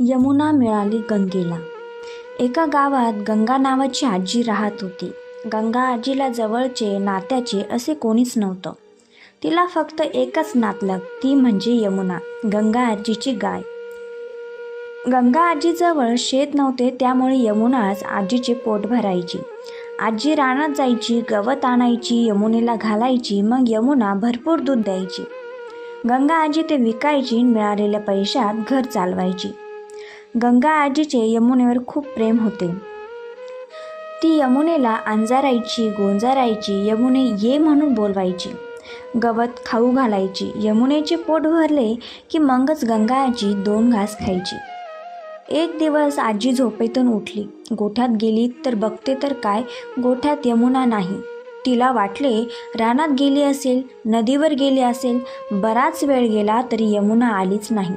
यमुना मिळाली गंगेला. एका गावात गंगा नावाची आजी राहत होती. गंगा आजीला जवळचे नात्याचे असे कोणीच नव्हतं. तिला फक्त एकच नातलग ती म्हणजे यमुना गंगा आजीची गाय. गंगा आजीजवळ शेत नव्हते त्यामुळे यमुनाच आजीचे पोट भरायची. आजी रानात जायची गवत आणायची यमुनेला घालायची मग यमुना भरपूर दूध द्यायची. गंगा आजी ते विकायची मिळालेल्या पैशात घर चालवायची. गंगा आजीचे यमुनेवर खूप प्रेम होते. ती यमुनेला अंजारायची गोंजारायची यमुने ये म्हणून बोलवायची. गवत खाऊ घालायची यमुनेचे पोट भरले की मगच गंगा आजी दोन घास खायची. एक दिवस आजी झोपेतून उठली. गोठ्यात गेली तर बघते तर काय गोठ्यात यमुना नाही. तिला वाटले रानात गेली असेल नदीवर गेली असेल बराच वेळ गेला तरी यमुना आलीच नाही.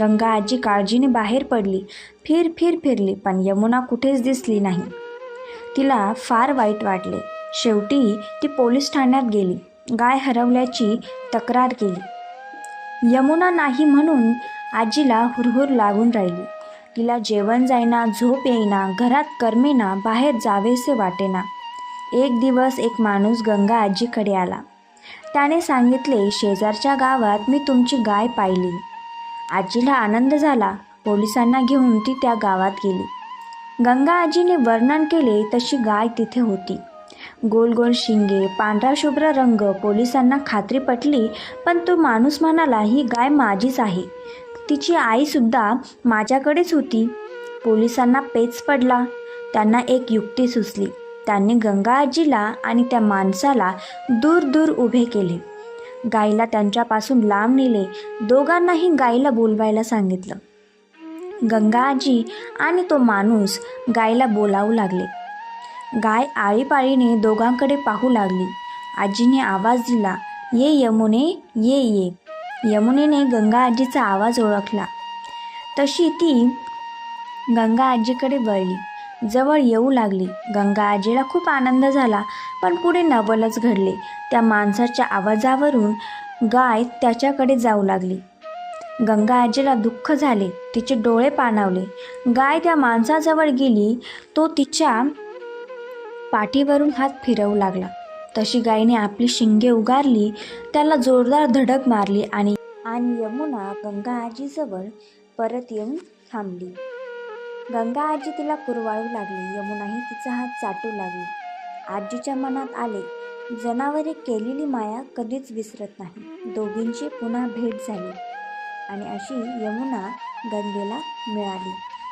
गंगा आजी काळजीने बाहेर पडली. फिर फिर फिरली पण यमुना कुठेच दिसली नाही. तिला फार वाईट वाटले. शेवटी ती पोलीस ठाण्यात गेली. गाय हरवल्याची तक्रार केली. यमुना नाही म्हणून आजीला हुरहुर लागून राहिली. तिला जेवण जाईना झोप येईना घरात करमेना बाहेर जावेसे वाटेना. एक दिवस एक माणूस गंगा आजीकडे आला. त्याने सांगितले शेजारच्या गावात मी तुमची गाय पाहिली. आजीला आनंद झाला. पोलिसांना घेऊन ती त्या गावात गेली. गंगा आजीने वर्णन केले तशी गाय तिथे होती. गोल गोल शिंगे पांढरा शुभ्र रंग पोलिसांना खात्री पटली पण तो माणूस म्हणाला ही गाय माझीच आहे. तिची आईसुद्धा माझ्याकडेच होती. पोलिसांना पेच पडला. त्यांना एक युक्ती सुचली. त्यांनी गंगा आजीला आणि त्या माणसाला दूर दूर उभे केले. गाईला त्यांच्यापासून लांब नेले. दोघांनाही गाईला बोलवायला सांगितलं. गंगा आजी आणि तो माणूस गायला बोलावू लागले. गाय आळीपाळीने दोघांकडे पाहू लागली. आजीने आवाज दिला ये यमुने ये ये. यमुनेने गंगा आजीचा आवाज ओळखला. तशी ती गंगा आजीकडे वळली. जवळ येऊ लागली. गंगा आजीला खूप आनंद झाला पण पुढे नवलच घडले. त्या माणसाच्या आवाजावरून गाय त्याच्याकडे जाऊ लागली. गंगा आजीला दुःख झाले तिचे डोळे पाणावले. गाय त्या माणसाजवळ गेली तो तिच्या पाठीवरून हात फिरवू लागला. तशी गायीने आपली शिंगे उगारली त्याला जोरदार धडक मारली आणि आणि यमुना गंगा आजीजवळ परत येऊन थांबली. गंगा आजी तिला कुरवाळू लागली यमुनाही तिचा हात चाटू लागली. आजीच्या मनात आले जनावरे केलेली माया कधीच विसरत नाही दोघींची पुन्हा भेट झाली आणि अशी यमुना गंगेला मिळाली.